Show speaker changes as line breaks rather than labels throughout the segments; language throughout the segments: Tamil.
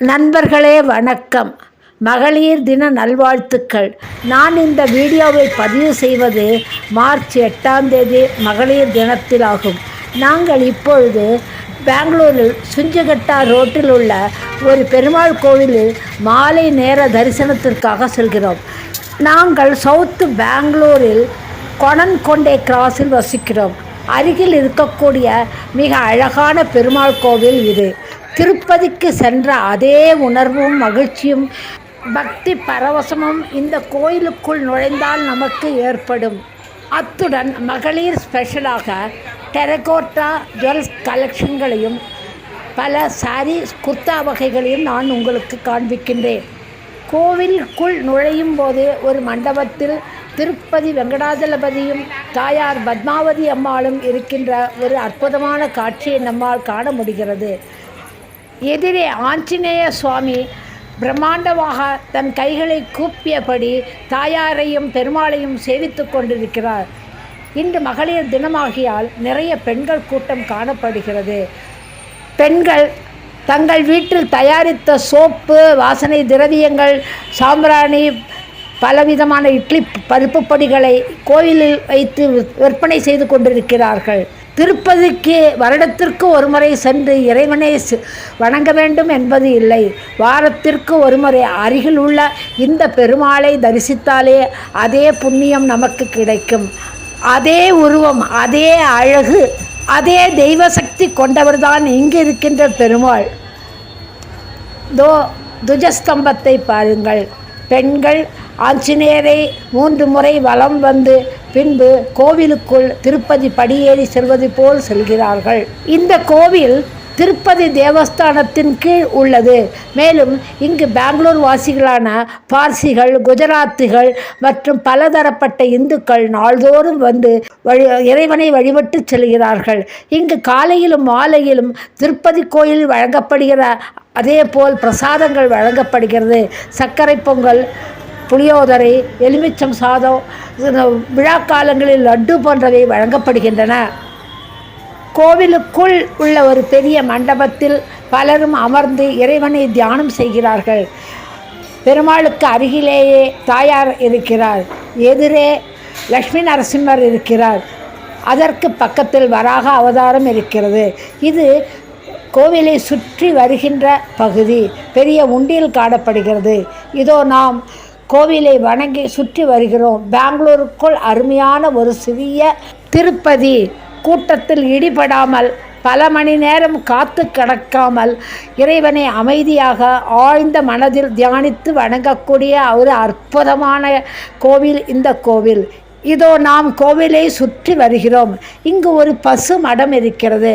நண்பர்களே வணக்கம். மகளிர் தின நல்வாழ்த்துக்கள். நான் இந்த வீடியோவை பதிவு செய்வது மார்ச் எட்டாம் தேதி மகளிர் தினத்தில் ஆகும் நாங்கள் இப்பொழுது பெங்களூரில் சுஞ்சகட்டா ரோட்டில் உள்ள ஒரு பெருமாள் கோவிலில் மாலை நேர தரிசனத்திற்காக செல்கிறோம். நாங்கள் சவுத்து பெங்களூரில் கொணன்கொண்டே கிராஸில் வசிக்கிறோம். அருகில் இருக்கக்கூடிய மிக அழகான பெருமாள் கோவில் இது. திருப்பதிக்கு சென்ற அதே உணர்வும் மகிழ்ச்சியும் பக்தி பரவசமும் இந்த கோயிலுக்குள் நுழைந்தால் நமக்கு ஏற்படும். அத்துடன் மகளிர் ஸ்பெஷலாக டெரகோட்டா ஜுவல்ஸ் கலெக்ஷன்களையும் பல சாரி குர்த்தா வகைகளையும் நான் உங்களுக்கு காண்பிக்கின்றேன். கோவிலுக்குள் நுழையும் போது ஒரு மண்டபத்தில் திருப்பதி வெங்கடாஜலபதியும் தாயார் பத்மாவதி அம்மாளும் இருக்கின்ற ஒரு அற்புதமான காட்சியை நம்மால் காண முடிகிறது. எதிரே ஆஞ்சநேய சுவாமி பிரம்மாண்டமாக தன் கைகளை கூப்பியபடி தாயாரையும் பெருமாளையும் சேவித்துக் கொண்டிருக்கிறார். இன்று மகளிர் தினமாகியால் நிறைய பெண்கள் கூட்டம் காணப்படுகிறது. பெண்கள் தங்கள் வீட்டில் தயாரித்த சோப்பு வாசனை திரவியங்கள் சாம்பிராணி பலவிதமான இட்லி பருப்பு பொடிகளை கோயிலில் வைத்து விற்பனை செய்து கொண்டிருக்கிறார்கள். திருப்பதிக்கு வருடத்திற்கு ஒரு முறை சென்று இறைவனை வணங்க வேண்டும் என்பது இல்லை. வாரத்திற்கு ஒரு முறை அருகில் உள்ள இந்த பெருமாளை தரிசித்தாலே அதே புண்ணியம் நமக்கு கிடைக்கும். அதே உருவம் அதே அழகு அதே தெய்வ சக்தி கொண்டவர்தான் இங்கு இருக்கின்ற பெருமாள். தோ துஜஸ்தம்பத்தை பாருங்கள். பெண்கள் ஆஞ்சநேயரை மூன்று முறை வலம் வந்து பின்பு கோவிலுக்குள் திருப்பதி படியேறி செல்வது போல் செல்கிறார்கள். இந்த கோவில் திருப்பதி தேவஸ்தானத்தின் கீழ் உள்ளது. மேலும் இங்கு பெங்களூர் வாசிகளான பார்சிகள் குஜராத்திகள் மற்றும் பலதரப்பட்ட இந்துக்கள் நாள்தோறும் வந்து வழி இறைவனை வழிபட்டு செல்கிறார்கள். இங்கு காலையிலும் மாலையிலும் திருப்பதி கோயில் வழங்கப்படுகிற அதே போல் பிரசாதங்கள் வழங்கப்படுகிறது. சர்க்கரை பொங்கல் புளியோதரை எலுமிச்சம் சாதம் விழா காலங்களில் லட்டு போன்றவை வழங்கப்படுகின்றன. கோவிலுக்குள் உள்ள ஒரு பெரிய மண்டபத்தில் பலரும் அமர்ந்து இறைவனை தியானம் செய்கிறார்கள். பெருமாளுக்கு அருகிலேயே தாயார் இருக்கிறார். எதிரே லக்ஷ்மி நரசிம்மர் இருக்கிறார். அதற்கு பக்கத்தில் வராக அவதாரம் இருக்கிறது. இது கோவிலை சுற்றி வருகின்ற பகுதி. பெரிய உண்டியில் காணப்படுகிறது. இதோ நாம் கோவிலை வணங்கி சுற்றி வருகிறோம். பெங்களூருக்குள் அருமையான ஒரு சிறிய திருப்பதி. கூட்டத்தில் இடிபடாமல் பல மணி நேரம் காத்து கிடக்காமல் இறைவனை அமைதியாக ஆழ்ந்த மனதில் தியானித்து வணங்கக்கூடிய ஒரு அற்புதமான கோவில் இந்த கோவில். இதோ நாம் கோவிலை சுற்றி வருகிறோம். இங்கு ஒரு பசு மடம் இருக்கிறது.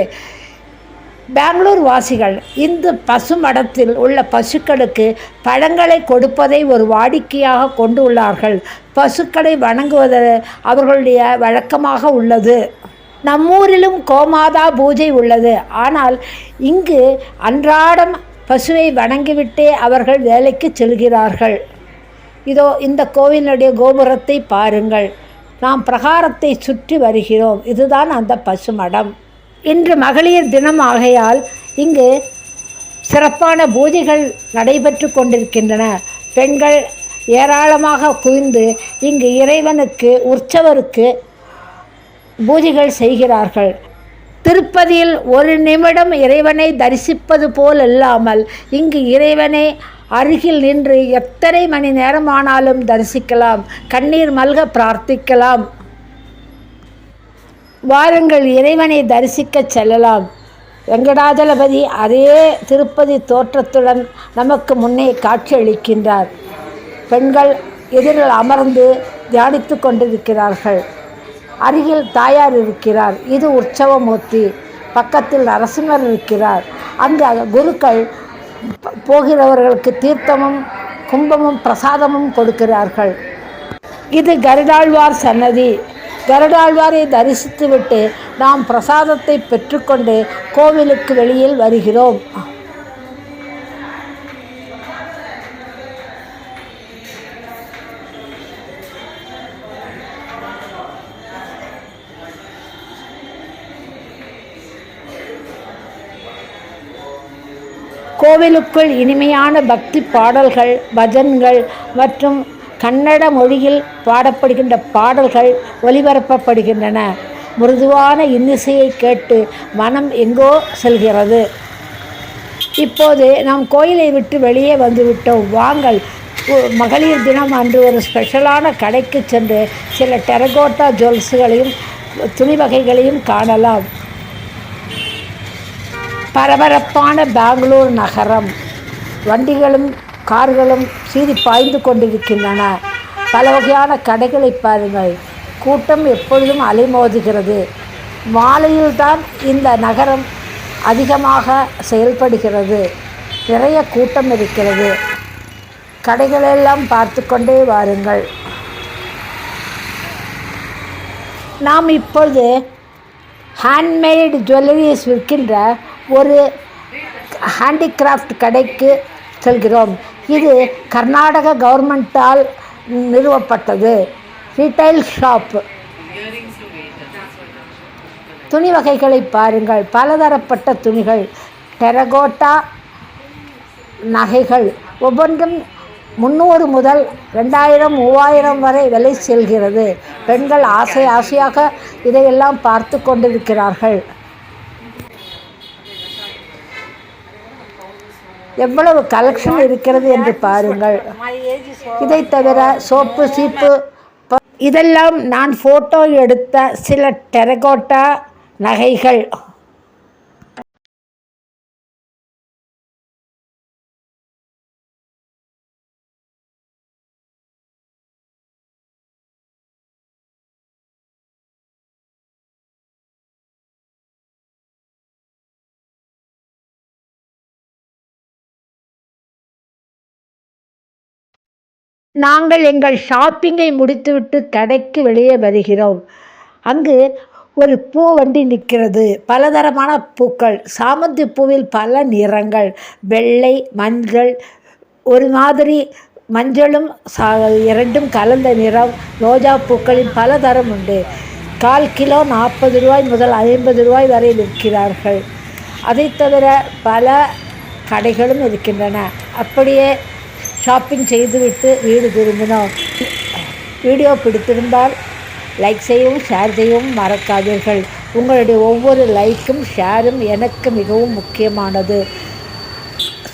பெங்களூர் வாசிகள் இந்த பசு மடத்தில் உள்ள பசுக்களுக்கு பழங்களை கொடுப்பதை ஒரு வாடிக்கையாக கொண்டு உள்ளார்கள் பசுக்களை வணங்குவது அவர்களுடைய வழக்கமாக உள்ளது. நம்மூரிலும் கோமாதா பூஜை உள்ளது. ஆனால் இங்கு அன்றாடம் பசுவை வணங்கிவிட்டே அவர்கள் வேலைக்கு செல்கிறார்கள். இதோ இந்த கோவிலுடைய கோபுரத்தை பாருங்கள். நாம் பிரகாரத்தை சுற்றி வருகிறோம். இதுதான் அந்த பசுமடம். இன்று மகளிர் தினம் ஆகையால் இங்கு சிறப்பான பூஜைகள் நடைபெற்று கொண்டிருக்கின்றன. பெண்கள் ஏராளமாக குவிந்து இங்கு இறைவனுக்கு உற்சவருக்கு பூஜைகள் செய்கிறார்கள். திருப்பதியில் ஒரு நிமிடம் இறைவனை தரிசிப்பது போல் இல்லாமல் இங்கு இறைவனை அருகில் நின்று எத்தனை மணி நேரமானாலும் தரிசிக்கலாம். கண்ணீர் மல்க பிரார்த்திக்கலாம். வாருங்கள் இறைவனை தரிசிக்கச் செல்லலாம். வெங்கடாஜலபதி அதே திருப்பதி தோற்றத்துடன் நமக்கு முன்னே காட்சியளிக்கின்றார். பெண்கள் எதிரில் அமர்ந்து தியானித்து கொண்டிருக்கிறார்கள். அருகில் தாயார் இருக்கிறார். இது உற்சவமூர்த்தி. பக்கத்தில் நரசிம்மர் இருக்கிறார். அங்கு குருக்கள் போகிறவர்களுக்கு தீர்த்தமும் கும்பமும் பிரசாதமும் கொடுக்கிறார்கள். இது கருடாழ்வார் சன்னதி. கருடாழ்வாரை தரிசித்துவிட்டு நாம் பிரசாதத்தை பெற்றுக்கொண்டு கோவிலுக்கு வெளியில் வருகிறோம். கோவிலுக்குள் இனிமையான பக்தி பாடல்கள் பஜன்கள் மற்றும் கன்னட மொழியில் பாடப்படுகின்ற பாடல்கள் ஒலிபரப்பப்படுகின்றன மிருதுவான இன்னிசையை கேட்டு மனம் எங்கோ செல்கிறது. இப்போது நாம் கோயிலை விட்டு வெளியே வந்துவிட்டோம். வாங்கள். மகளிர் தினம் அன்று ஒரு ஸ்பெஷலான கடைக்கு சென்று சில டெரகோட்டா ஜுவல்ஸுகளையும் துணி வகைகளையும் காணலாம். பரபரப்பான பெங்களூர் நகரம். வண்டிகளும் கார்களும் சீறி பாய்ந்து கொண்டிருக்கின்றன. பல வகையான கடைகளை பாருங்கள். கூட்டம் எப்பொழுதும் அலைமோதுகிறது. மாலையில்தான் இந்த நகரம் அதிகமாக செயல்படுகிறது. நிறைய கூட்டம் இருக்கிறது. கடைகளெல்லாம் பார்த்து கொண்டே வாருங்கள். நாம் இப்பொழுது ஹேண்ட்மேடு ஜுவல்லரிஸ் விற்கின்ற ஒரு ஹேண்டிகிராஃப்ட் கடைக்கு செல்கிறோம். இது கர்நாடக கவர்மெண்ட்டால் நிறுவப்பட்டது. ரீட்டைல் ஷாப் துணி வகைகளை பாருங்கள். பலதரப்பட்ட துணிகள். டெரகோட்டா நகைகள். ஒவ்வொன்றும் முந்நூறு முதல் ரெண்டாயிரம் மூவாயிரம் வரை விலை செல்கிறது. பெண்கள் ஆசை ஆசையாக இதையெல்லாம் பார்த்து கொண்டிருக்கிறார்கள். எவ்வளவு கலெக்ஷன் இருக்கிறது என்று பாருங்கள். இதை தவிர சோப்பு சீப்பு இதெல்லாம் நான் ஃபோட்டோ எடுத்த சில டெரகோட்டா நகைகள். நாங்கள் எங்கள் ஷாப்பிங்கை முடித்துவிட்டு கடைக்கு வெளியே வருகிறோம். அங்கு ஒரு பூ வண்டி நிற்கிறது. பலதரமான பூக்கள். சாமந்தி பூவில் பல நிறங்கள். வெள்ளை மஞ்சள் ஒரு மாதிரி மஞ்சளும் சா இரண்டும் கலந்த நிறம். ரோஜா பூக்களின் பல தரம் உண்டு. கால் கிலோ நாற்பது ரூபாய் முதல் ஐம்பது ரூபாய் வரை விற்கிறார்கள். அதை தவிர பல கடைகளும் இருக்கின்றன. அப்படியே ஷாப்பிங் செய்துவிட்டு வீடு திரும்பினோம் வீடியோ பிடித்திருந்தால் லைக் செய்யவும் ஷேர் செய்யவும் மறக்காதீர்கள். உங்களுடைய ஒவ்வொரு லைக்கும் ஷேரும் எனக்கு மிகவும் முக்கியமானது.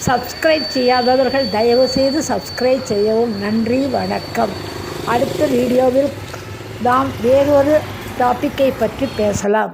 சப்ஸ்கிரைப் செய்யாதவர்கள் தயவு செய்து சப்ஸ்கிரைப் செய்யவும். நன்றி வணக்கம். அடுத்த வீடியோவில் நாம் வேறொரு டாப்பிக்கை பற்றி பேசலாம்.